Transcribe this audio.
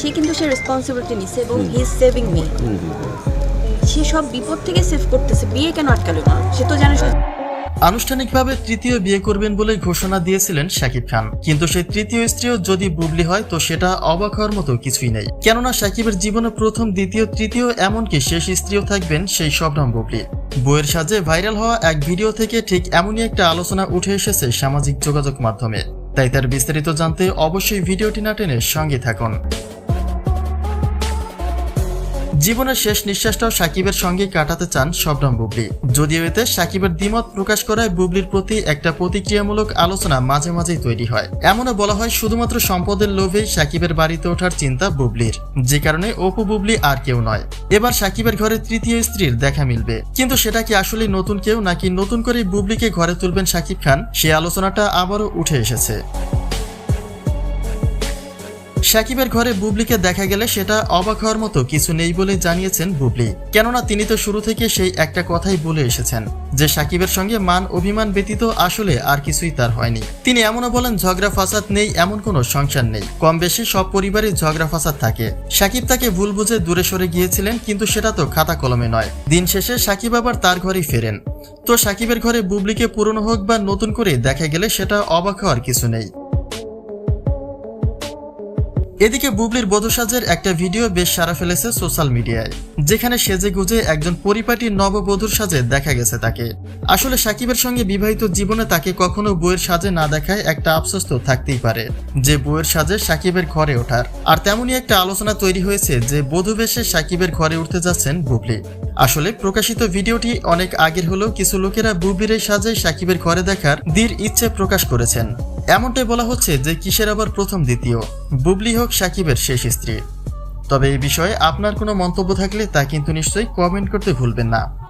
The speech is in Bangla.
সে কিন্তু সে রেসপন্সিবিলিটি নিছে এবং হি ইজ সেভিং মি সে সব বিপদ থেকে সেভ করতেছে, বিয়ে কেন আটকালো না? সে তো জানে আনুষ্ঠানিকভাবে তৃতীয় বিয়ে করবেন বলে ঘোষণা দিয়েছিলেন শাকিব খান। কিন্তু সেই তৃতীয় স্ত্রীও যদি বুবলি হয়, তো সেটা অবাক হওয়ার মতো কিছুই নেই। কেননা শাকিবের জীবনে প্রথম, দ্বিতীয়, তৃতীয় এমনকি শেষ স্ত্রীও থাকবেন সেই শবনম বুবলি। বইয়ের সাজে ভাইরাল হওয়া এক ভিডিও থেকে ঠিক এমনই একটা আলোচনা উঠে এসেছে সামাজিক যোগাযোগ মাধ্যমে। তাই তার বিস্তারিত জানতে অবশ্যই ভিডিওটি না টেনে সঙ্গে থাকুন। জীবনের শেষ নিঃশ্বাসটাও সাকিবের সঙ্গে কাটাতে চান শবনম বুবলি। যদিও এতে সাকিবের দ্বিমত প্রকাশ করায় বুবলির প্রতি একটা প্রতিক্রিয়ামূলক আলোচনা মাঝে মাঝেই তৈরি হয়। এমনও বলা হয়, শুধুমাত্র সম্পদের লোভেই সাকিবের বাড়িতে ওঠার চিন্তা বুবলির। যে কারণে অপু বুবলি আর কেউ নয়। এবার সাকিবের ঘরে তৃতীয় স্ত্রীর দেখা মিলবে। কিন্তু সেটা কি আসলে নতুন কেউ, নাকি নতুন করে বুবলিকে ঘরে তুলবেন সাকিব খান? সে আলোচনাটা আবারও উঠে এসেছে। সাকিবের ঘরে বুবলিকে দেখা গেলে সেটা অবাক হওয়ার মতো কিছু নেই বলে জানিয়েছেন বুবলি। কেননা তিনি তো শুরু থেকে সেই একটা কথাই বলে এসেছেন, যে সাকিবের সঙ্গে মান অভিমান ব্যতীত আসলে আর কিছুই তার হয়নি। তিনি এমনও বলেন, ঝগড়া ফাসাদ নেই, এমন কোনো সংসার নেই। কম বেশি সব পরিবারে ঝগড়া ফাসাদ থাকে। সাকিব তাকে ভুল বুঝে দূরে সরে গিয়েছিলেন, কিন্তু সেটা তো খাতা কলমে নয়। দিন শেষে সাকিব আবার তার ঘরেই ফেরেন। তো সাকিবের ঘরে বুবলিকে পুরনো হোক বা নতুন করে দেখা গেলে সেটা অবাক হওয়ার কিছু নেই। এদিকে বুবলির বধূসাজের একটা ভিডিও বেশ সারা ফেলেছে সোশ্যাল মিডিয়ায়, যেখানে সেজে গুজে একজন পরিপাটি নববধূর সাজে দেখা গেছে তাকে। আসলে সাকিবের সঙ্গে বিবাহিত জীবনে তাকে কখনো বইয়ের সাজে না দেখায় একটা আফসোস তো থাকতেই পারে, যে বইয়ের সাজে সাকিবের ঘরে ওঠার। আর তেমনই একটা আলোচনা তৈরি হয়েছে যে বধূ বেশে সাকিবের ঘরে উঠতে যাচ্ছেন বুবলি। আসলে প্রকাশিত ভিডিওটি অনেক আগের হলেও কিছু লোকেরা বুবলির সাজে সাকিবের ঘরে দেখার দৃঢ় ইচ্ছে প্রকাশ করেছেন। এমনটাই বলা হচ্ছে যে কিসের আবার প্রথম দ্বিতীয়? বুবলি হোক সাকিবের শেষ স্ত্রী। তবে এই বিষয়ে আপনার কোনো মন্তব্য থাকলে তা কিন্তু নিশ্চয়ই কমেন্ট করতে ভুলবেন না।